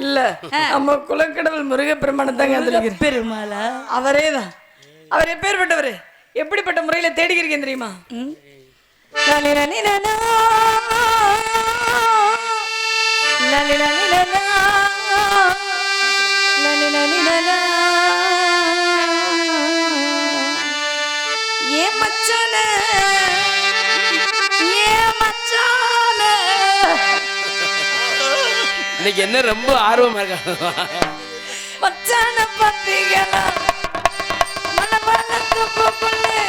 இல்ல. நம்ம குலக்கடவுள் முருகப்பெருமானை தாங்க பெருமாளா அவரே தான் அவர் எப்பேற்பட்டவர் எப்படிப்பட்ட முறையில தேடிக்கிறீங்க தெரியுமா? ம். இன்னைக்கு என்ன ரொம்ப ஆர்வமா இருக்காங்க மச்சான பாத்தீங்களா மனவளத்து பூக்குள்ளே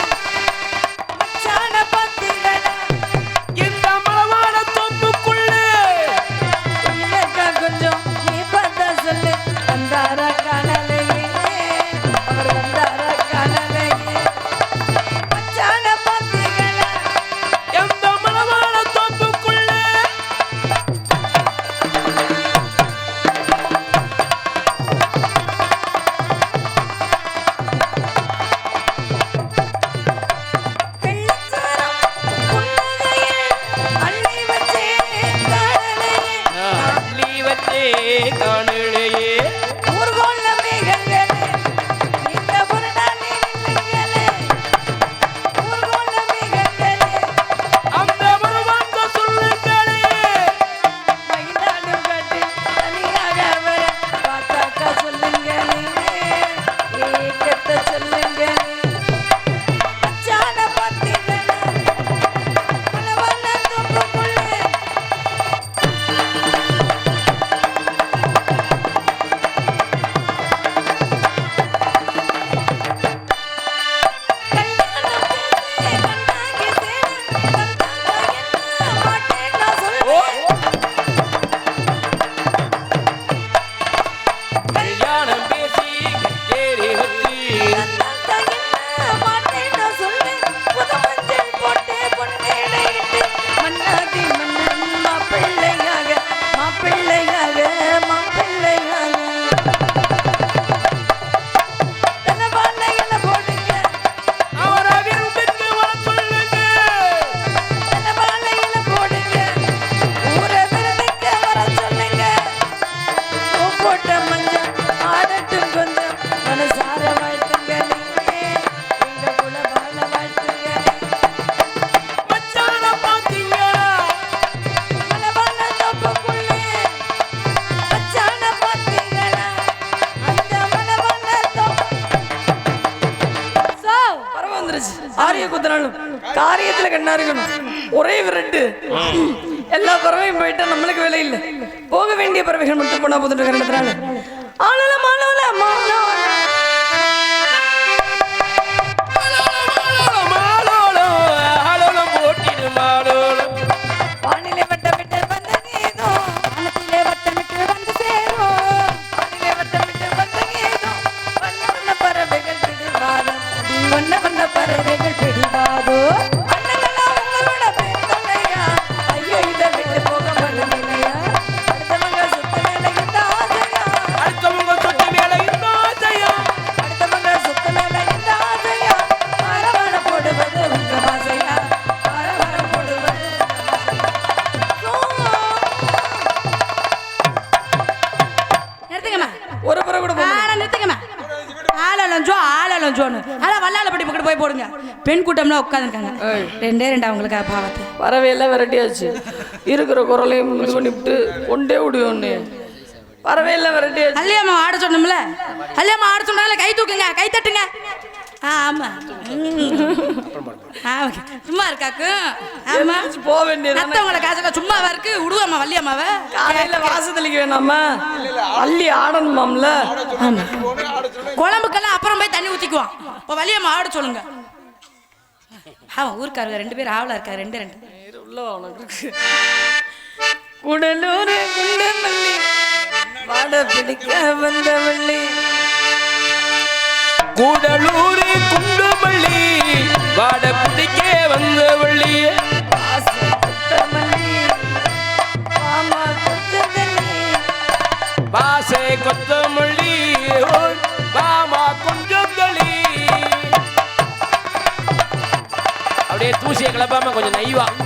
ஆரிய காரியத்துல கண்ணா இருக்கணும் ஒரே விரட்டு. எல்லா பறவையும் போயிட்டா நம்மளுக்கு விலை இல்லை. போக வேண்டிய பறவைகள் மட்டும் போனா போதுன்ற காரணத்தினால. ஆளல மாலோல மாலோல. மாலோலம் ஆலோலம் வந்த நீதோ வந்து வானிலை வந்த நீதோ வண்ண வண்ண பறவைகள் பிடிவாதம் வண்ண வண்ண பறவைகள் Oh. ஆளலஞ்சோன்னு அதான் வல்லாலப்பட்டி பக்கத்து போய் போடுங்க. பெண் கூட்டம்லாம் உட்காந்துருக்காங்க ரெண்டே ரெண்டு அவங்களுக்கு பாவத்தை பறவையெல்லாம் விரட்டியாச்சு. இருக்கிற குரலையும் இது பண்ணிவிட்டு கொண்டே விடுவோன்னு. பறவையெல்லாம் விரட்டியாச்சு. அல்லியம்மா ஆட சொன்னோம்ல? அல்லியம்மா ஆட சொன்னால கை தூக்குங்க கை தட்டுங்க. ஆ ஆமா. ம். ஆ, ஓகே. சும்மா இருக்காக்கு ஆமா. எந்திரிச்சு போக வேண்டியது நத்தவங்கள காசுக்கா சும்மாவா இருக்கு? விடுவாம்மா வள்ளியம்மாவ காலையில வாச தெளிக்க வேணாமா? அள்ளி ஆடணுமாம்ல? ஆமா. குழம்புக்கெல்லாம் அப்புறம் போய் தண்ணி ஊத்திக்குவான் இப்போ வள்ளியம்மா ஆட சொல்லுங்க. ஆமா ஊருக்காரங்க ரெண்டு பேர் ஆவலா இருக்கா ரெண்டு ரெண்டு. உள்ள வா உனக்கு இருக்கு. குடலூர் குண்டமல்லி வாட பிடிக்க வந்தவள்ளி கூடலூர் குண்டுமல்லி じゃないわ。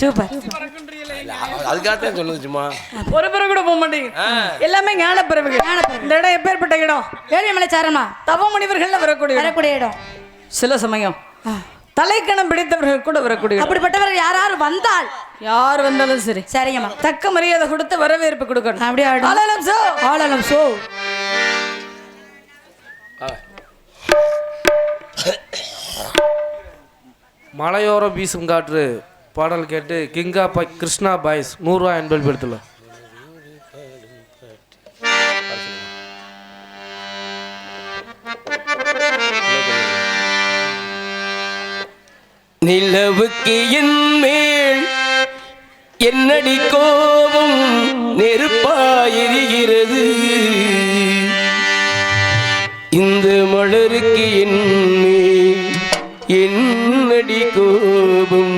சூப்பர் அதுக்காகத்தான் சொல்லுது சும்மா. ஒரு பிறகு கூட போக மாட்டேங்குது. எல்லாமே ஞான இந்த இடம் எப்பேற்பட்ட இடம்? ஏழிமலை சாரமா? தவ முனிவர்கள் வரக்கூடிய இடம். வரக்கூடிய இடம். சில சமயம் தலைக்கணம் பிடித்தவர்கள் கூட வரக்கூடிய இடம். அப்படிப்பட்டவர்கள் யாராரு வந்தால்? யார் வந்தாலும் சரி. சரிங்கம்மா. தக்க மரியாதை கொடுத்து வரவேற்பு கொடுக்கணும். அப்படியே. ஆளாலம் சோ. ஆளலம் சோ. மலையோரம் வீசும் காற்று. பாடல் கேட்டு கிங்கா பை கிருஷ்ணா பாய்ஸ் நூறுரூவா என்பல் பெடுத்துல நிலவுக்கு என் மேல் என்னடி கோபம் நெருப்பாயிருகிறது. இந்த மலருக்கு என் மேல் என்னடி கோபம்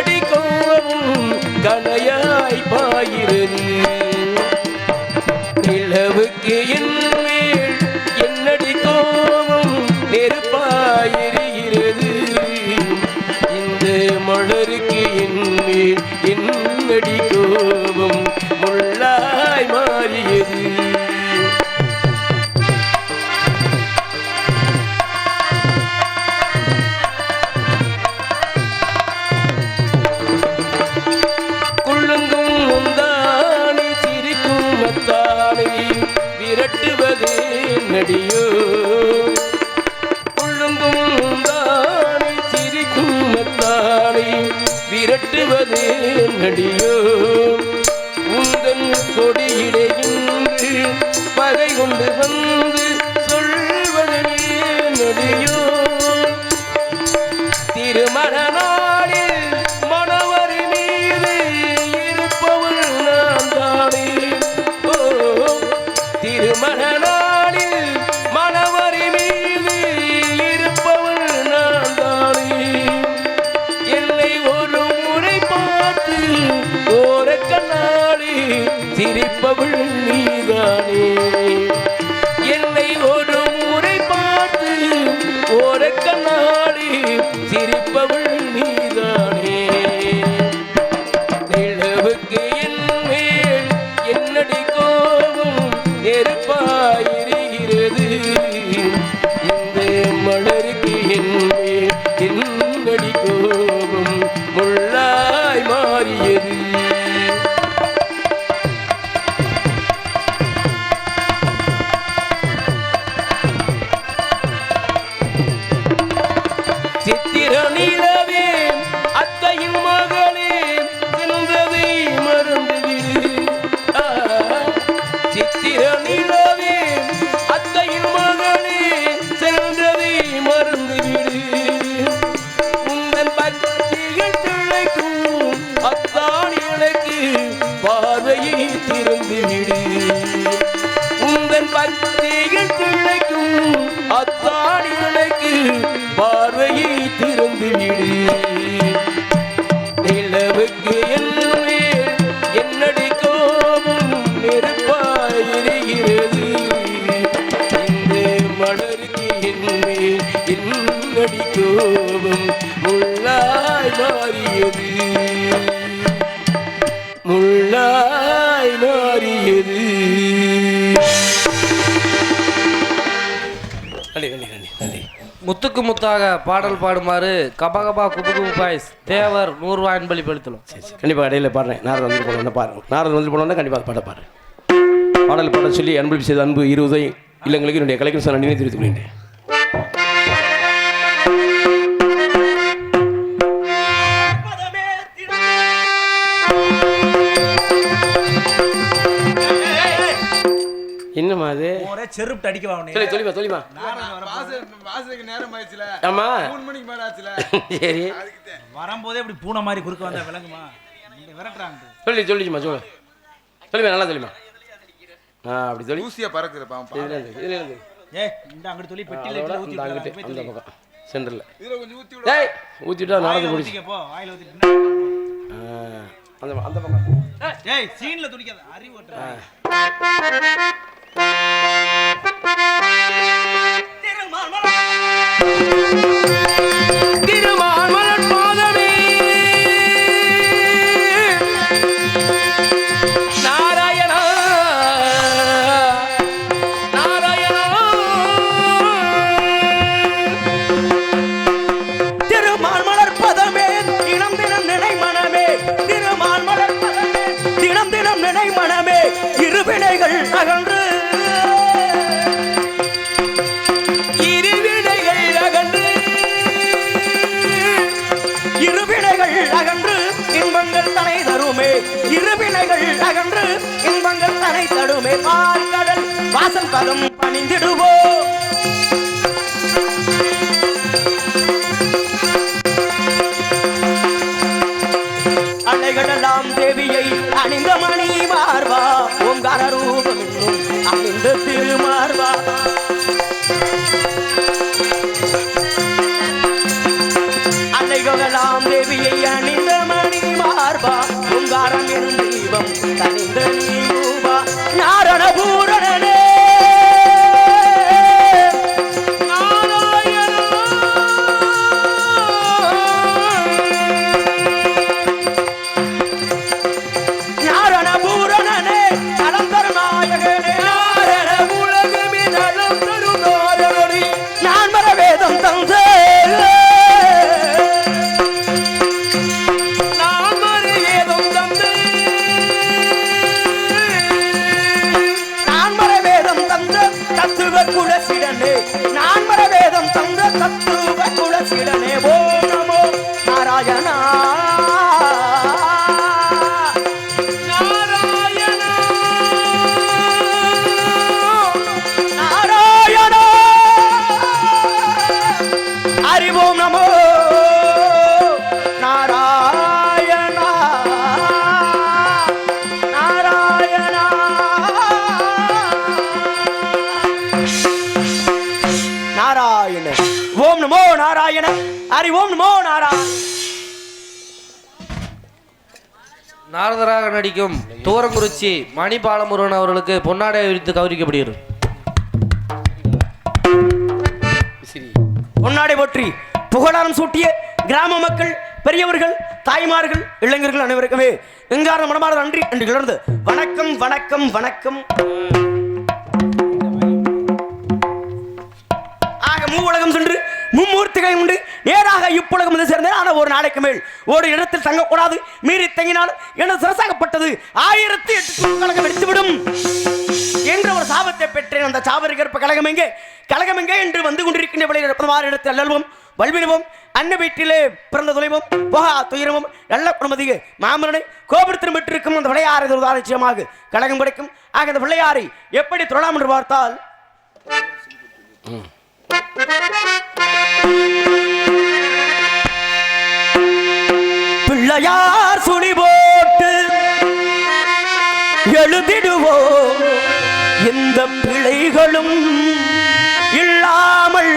என்னடி கோபம் நடியோ நிலவுக்கு என்னடி கோபம் நெருப்பாயிருக்கிறது. இந்த மலருக்கு என்னே என்னடி கோபம் முள்ளாய் மாறியது. முள்ளாய் முத்துக்கு முத்தாக பாடல் பாடுமாறு கபகபா குபுகுபு பாய்ஸ் தேவர் நூறுரூவா அன்பளி பெழுத்தலும் சரி கண்டிப்பாக இடையில பாடுறேன். நாரர் வந்து போனோன்னு பாருங்க. நாரர் வந்து போனோன்னா கண்டிப்பாக பாட பாரு பாடல் பாட சொல்லி அன்பு செய்த அன்பு இருபதை இல்லங்களுக்கு என்னுடைய கலைக்கும் சார் நன்றியை தெரிவித்துக் கொள்கிறேன் என்னம்மா அது? ஒரே செருப்பு அடிக்கவா உன்னை சொல்லி சொல்லிமா சொல்லிமா வாசலுக்கு நேரம் ஆயிடுச்சுல. ஆமா. மூணு மணிக்கு மேல ஆச்சுல. சரி. வரும்போதே இப்படி பூனை மாதிரி குறுக்க வந்தா விளங்குமா விரட்டுறாங்க. சொல்லி சொல்லிச்சுமா சொல்லு. சொல்லுமா நல்லா சொல்லிமா. ஆ அப்படி சொல்லி. ஊசியா பறக்குது பாம்பா இதுல இருந்து இதுல இருந்து. ஏ இந்த அங்கிட்டு சொல்லி பெட்டில அதோட ஊத்தி இந்த விட்டுறாங்க. அங்கிட்டு போய் அந்த தொலை. பக்கம். சென்டரில். இதுல கொஞ்சம் ஊத்தி விடு. ஊற்றிட்டா நடந்து போ வாயில அந்த அந்த பக்கம். ஏய் சீன்ல துடிக்காத அறிவு ஓட்டுற. திருமணம் வாசல் பதம் பணிந்திடுவோம். தத்துவ குலசிடனே நாரதராக நடிக்கும் தூரங்குறிச்சி மணி பாலமுருகன் அவர்களுக்கு பொன்னாடை விரித்து கௌரிக்கப்படுகிறது பொன்னாடை போற்றி புகழாரம் சூட்டிய கிராம மக்கள் பெரியவர்கள் தாய்மார்கள் இளைஞர்கள் அனைவருக்குமே எங்கார மனமார நன்றி என்று கிளர்ந்து வணக்கம் வணக்கம் வணக்கம். ஆக மூ உலகம் சென்று மும்மூர்த்திகள் உண்டு. நேராக இப்புலகம் வந்து சேர்ந்தேன் ஆனால் ஒரு நாளைக்கு மேல் ஒரு இடத்தில் தங்கக்கூடாது. மீறி தங்கினால் என சிறசாகப்பட்டது ஆயிரத்தி எட்டு கழகம் எடுத்துவிடும் என்ற ஒரு சாபத்தை பெற்றேன். அந்த சாபரிகற்ப கழகம் எங்கே? கழகம் எங்கே என்று வந்து கொண்டிருக்கின்ற விளையாட இருப்பதுமாறு இடத்தில் அல்லல்வும் வல்வினவும் அன்ன வீட்டிலே பிறந்த துளைவும் புகா துயரமும் நல்ல குணமதிக மாமரனை கோபுரத்தின் பெற்றிருக்கும். அந்த விளையாறு ஒரு நிச்சயமாக கழகம் கிடைக்கும். ஆக அந்த பிள்ளையாரை எப்படி தொடலாம் என்று பார்த்தால் பிள்ளையார் சுழி போட்டு எழுதிடுவோம். எந்த பிழைகளும் இல்லாமல்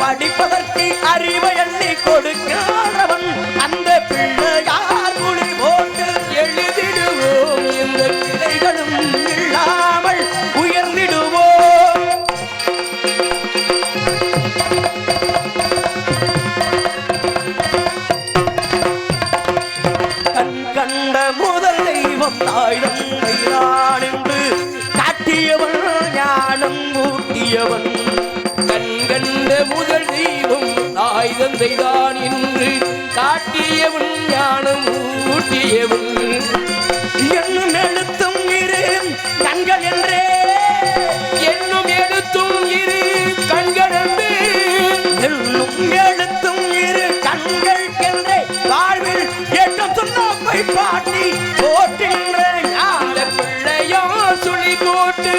படிப்பதற்கு அறிவை எண்ணி கொடுக்கிறவன் தாய் தந்தைதான் என்று காட்டியவன் ஞானம் ஊட்டியவன் என்னும் எழுத்தும் இரு கண்கள் என்றே. என்னும் எழுத்தும் இரு கண்கள் என்றே என்னும் எழுத்தும் இரு கண்கள் என்றே. வாழ்வில் எட்டும் துண்ணாப்பை பாட்டி போற்றின்ற ஞான பிள்ளையோ சுழி போட்டு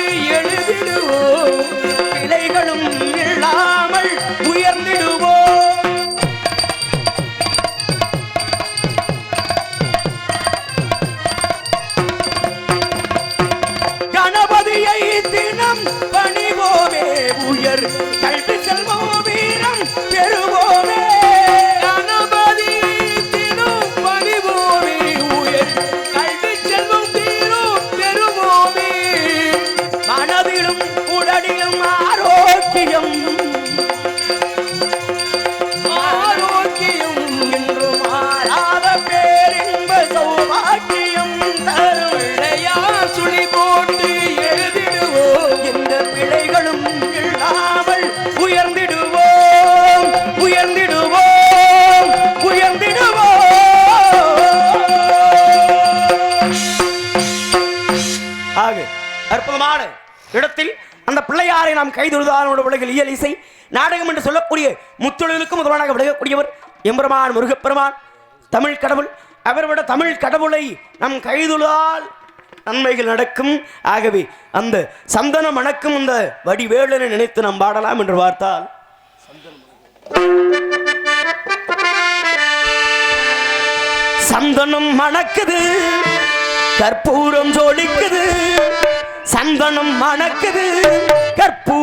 நாம் கைதொழுதானோட உலகில் இயல் இசை நாடகம் என்று சொல்லக்கூடிய முத்தொழிலுக்கும் முதலாக விளங்கக்கூடியவர் எம்பெருமான் முருகப்பெருமான் தமிழ் கடவுள். அவர் தமிழ் கடவுளை நம் கைதுளால் நன்மைகள் நடக்கும். ஆகவே அந்த சந்தனம் மணக்கும் அந்த வடிவேலனை நினைத்து நாம் பாடலாம் என்று பார்த்தால். சந்தனம் மணக்குது கற்பூரம் ஜோடிக்குது சந்தனம் மணக்குது. கற்பூ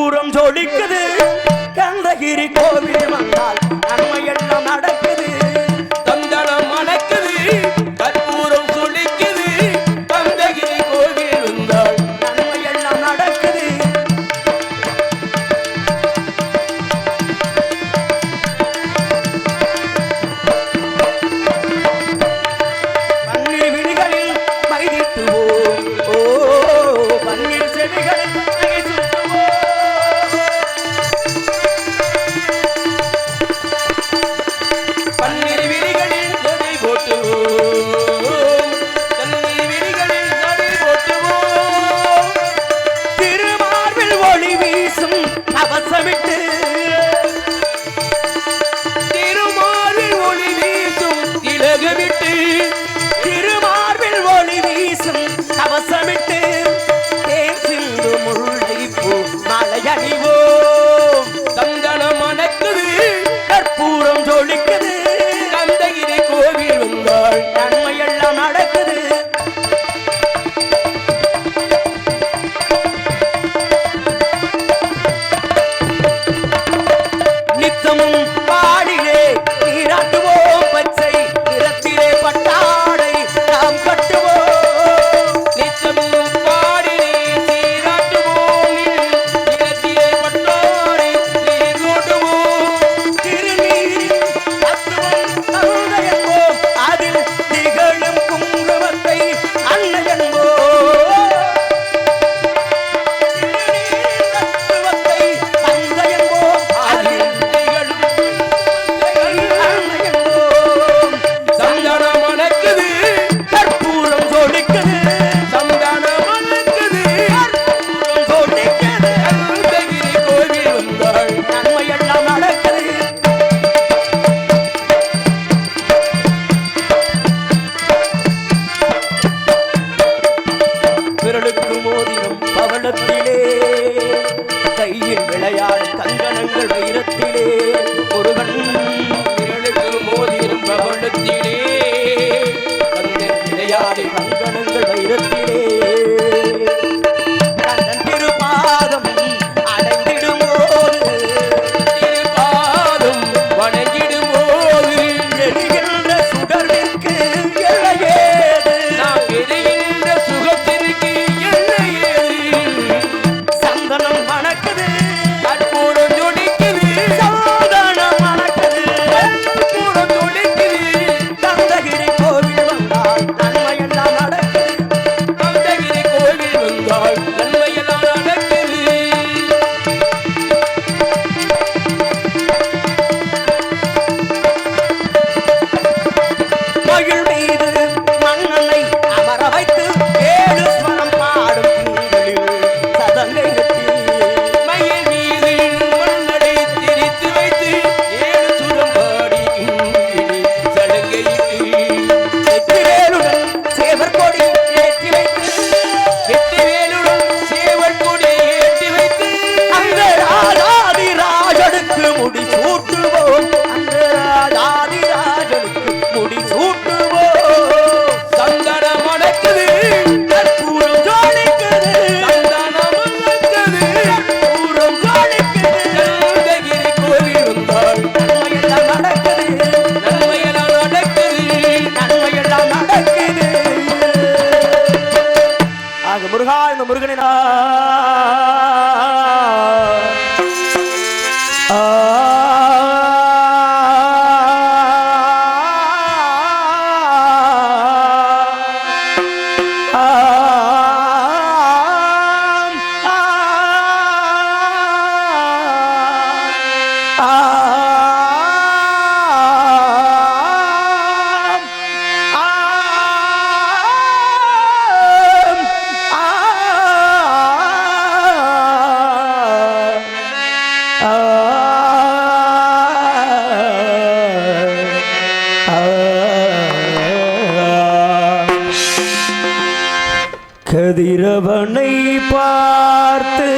கதிரவனை பார்த்து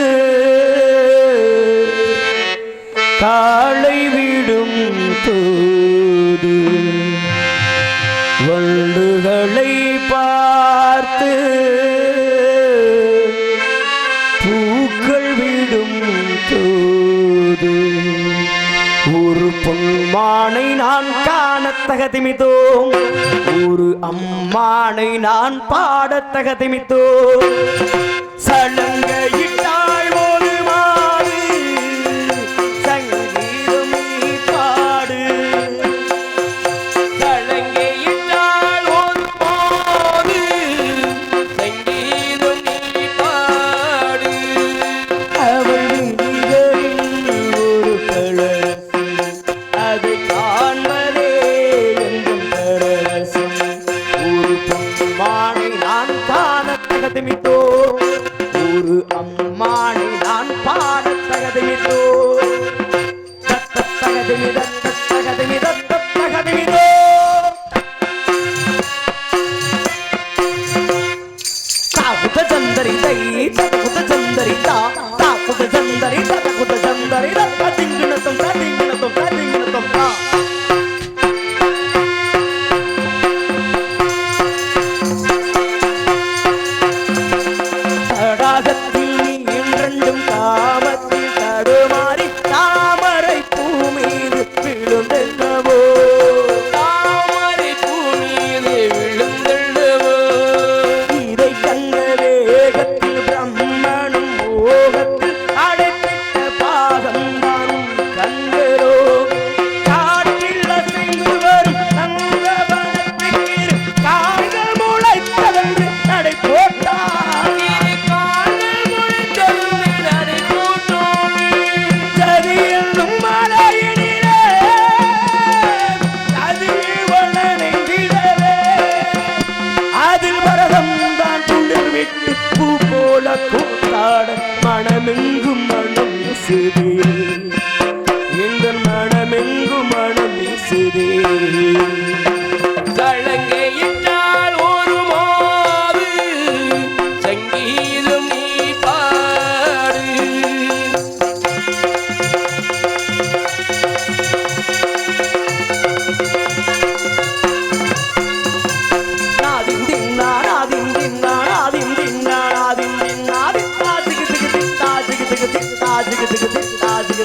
காலை விடும் போது வள்ளுகளை பார்த்து பூக்கள் விடும் போது ஒரு பொங்கல் அம்மானை நான் காணத்தகதிமித்தோம் ஒரு அம்மானை நான் பாடத்தகதிமித்தோம் சலங்கையிட்டான்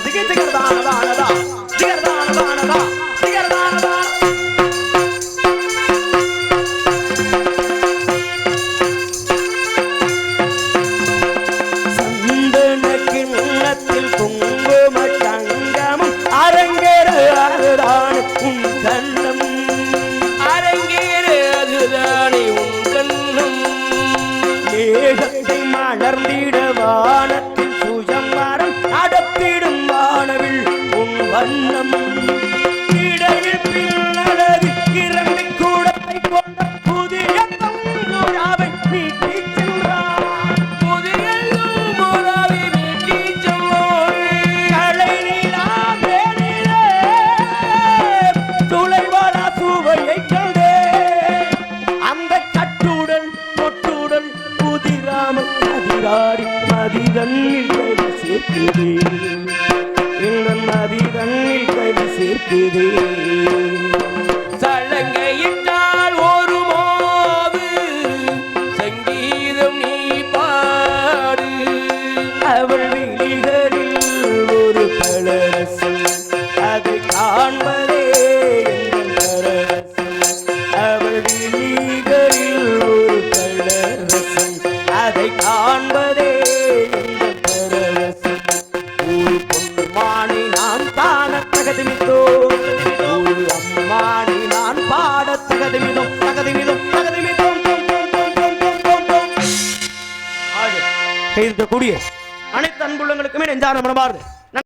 でけえで கட்டுடையை கண்டே அந்த கட்டுடல் தொட்டுடல் புதிராமல் அதிராடி மதிதன்னில் கைது சேர்க்குது இந்த மதிதன்னில் கைது காரணம் மாறுது